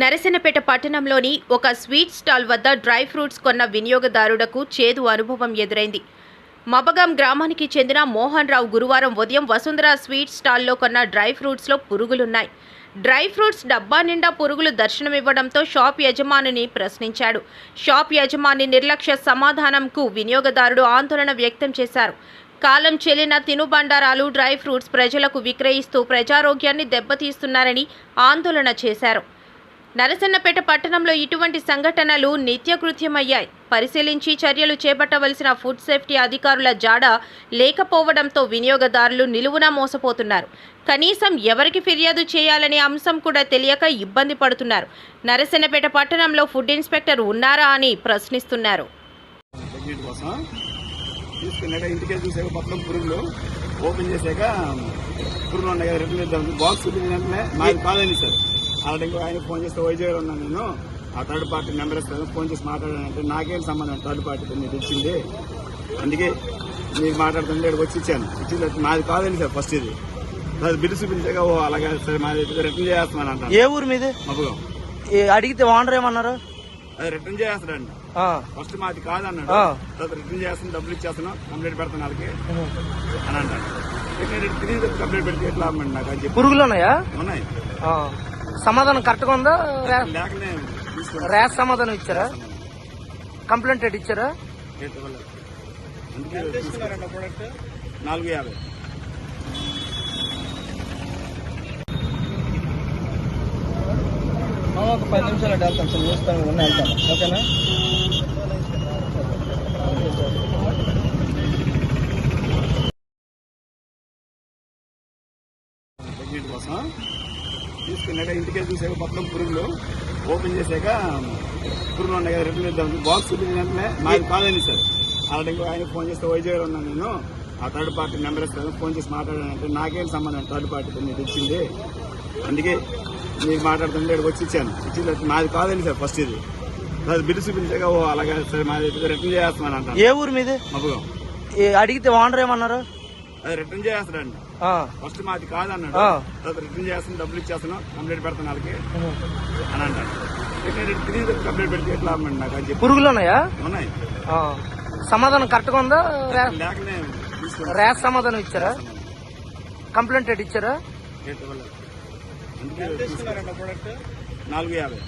నరసనపేట పట్టణంలోని ఒక sweet stall వద్ద డ్రై ఫ్రూట్స్ కొన్న వినియోగదారుడకు చేదు అనుభవం ఎదురైంది. మబగాం గ్రామానికి చెందిన మోహన్ రావు గురువారం ఉదయం వసుంధర స్వీట్ స్టాల్లో కొన్న డ్రై ఫ్రూట్స్లో పురుగులున్నాయి. డ్రై ఫ్రూట్స్ డబ్బా నిండా పురుగులు దర్శనమివ్వడంతో షాప్ యజమానిని ప్రశ్నించాడు. షాప్ యజమాని నిర్లక్ష్య సమాధానంకు వినియోగదారుడు ఆందోళన వ్యక్తం చేశారు. కాలం చెల్లిన తినుబండారాలు డ్రై ఫ్రూట్స్ ప్రజలకు విక్రయిస్తూ ప్రజారోగ్యాన్ని దెబ్బతీస్తున్నారని ఆందోళన చేశారు. నరసన్నపేట పట్టణంలో ఇటువంటి సంఘటనలు నిత్యకృత్యమయ్యాయి. పరిశీలించి చర్యలు చేపట్టవలసిన ఫుడ్ సేఫ్టీ అధికారుల జాడ లేకపోవడంతో వినియోగదారులు నిలువునా మోసపోతున్నారు. కనీసం ఎవరికి ఫిర్యాదు చేయాలనే అంశం కూడా తెలియక ఇబ్బంది పడుతున్నారు. నరసన్నపేట పట్టణంలో ఫుడ్ ఇన్స్పెక్టర్ ఉన్నారా అని ప్రశ్నిస్తున్నారు. తీసుకున్నాక ఇంటికే చూసాక మొత్తం పురుగులు ఓపెన్ చేశాక పురుగులు ఉన్నాయి కదా రిటర్న్ బాక్స్ వెంటనే నాది కాదండి సార్. అలాంటి ఆయన ఫోన్ చేస్తే వైజాగ్ ఉన్నాను నేను ఆ థర్డ్ పార్టీ ఇస్తాను ఫోన్ చేసి మాట్లాడానంటే నాకేం సంబంధం థర్డ్ పార్టీతో మీరు ఇచ్చింది అందుకే మీరు మాట్లాడుతుంటే వచ్చి ఇచ్చాను ఇచ్చింది నాది కాదండి సార్ ఫస్ట్ ఇది అది బిల్లు చూపించాక ఓ అలాగే సరే మాది రిటర్న్ చేస్తున్నాను అంటాను ఏ ఊరు మీది మబ్బుగా అడిగితే ఓనర్ ఏమన్నారు అది రిటర్న్ చేస్తాడండి ఫస్ట్ మాది కాదన్నాడు. తర్వాత రిటర్న్ చేస్తాను డబ్బులు ఇచ్చేస్తాను కంప్లీట్ పెడతాను వాళ్ళకి అని అంటాడు కంప్లీట్ పెడితే ఎట్లా అమ్మండి నాకు అని చెప్పి పురుగులు ఉన్నాయా ఉన్నాయి సమాధానం కరెక్ట్గా ఉందా? ర్యాష్ సమాధానం ఇచ్చారా? కంప్లైంట్ ఇచ్చారా? రేట్. నాలుగు యాభై. ఒక పది నిమిషాలు అటు వెళ్తాం సార్. ఉన్న వెళ్తాను. ఓకేనా? కోసం తీసుకున్నాక ఇంటికే చూసాక మొత్తం పురుగులు ఓపెన్ చేశాక పురుగులు ఉన్నాయి కదా రిటర్న్ ఇద్దాం బాక్స్ చూపించిన వెంటనే. నాది కాదండి సార్. అలాంటి ఆయన ఫోన్ చేస్తే వైజాగ్ ఉన్నాను నేను. ఆ థర్డ్ పార్టీ నెంబర్ ఇస్తాను ఫోన్ చేసి మాట్లాడానంటే నాకేం సంబంధం థర్డ్ పార్టీతో మీరు ఇచ్చింది. అందుకే మీరు మాట్లాడుతుంటే ఇక్కడికి వచ్చి ఇచ్చాను. ఇచ్చింది నాది కాదండి సార్ ఫస్ట్ ఇది. అది బిల్లు చూపించాక ఓ అలాగే సరే మాది రిటర్న్ చేస్తున్నాను అంటాను ఏ ఊరు మీది? మబ్బుగా. అడిగితే ఓనర్ ఏమన్నారు? అది రిటర్న్ చేస్తాడండి. ఫస్ట్ మాది కాదన్నాడు. తర్వాత రిటర్న్ చేస్తాను డబ్బులు ఇచ్చేస్తాను కంప్లీట్ పెడతాను వాళ్ళకి. అని అంటాడు. కంప్లీట్ పెడితే ఎట్లా అమ్మండి నాకు అని చెప్పి. పురుగులు ఉన్నాయా? ఉన్నాయి. సమాధానం కరెక్ట్గా ఉందా? లేకనే. ర్యాష్ సమాధానం ఇచ్చారా? కంప్లైంట్ ఇచ్చారా. నాలుగు యాభై.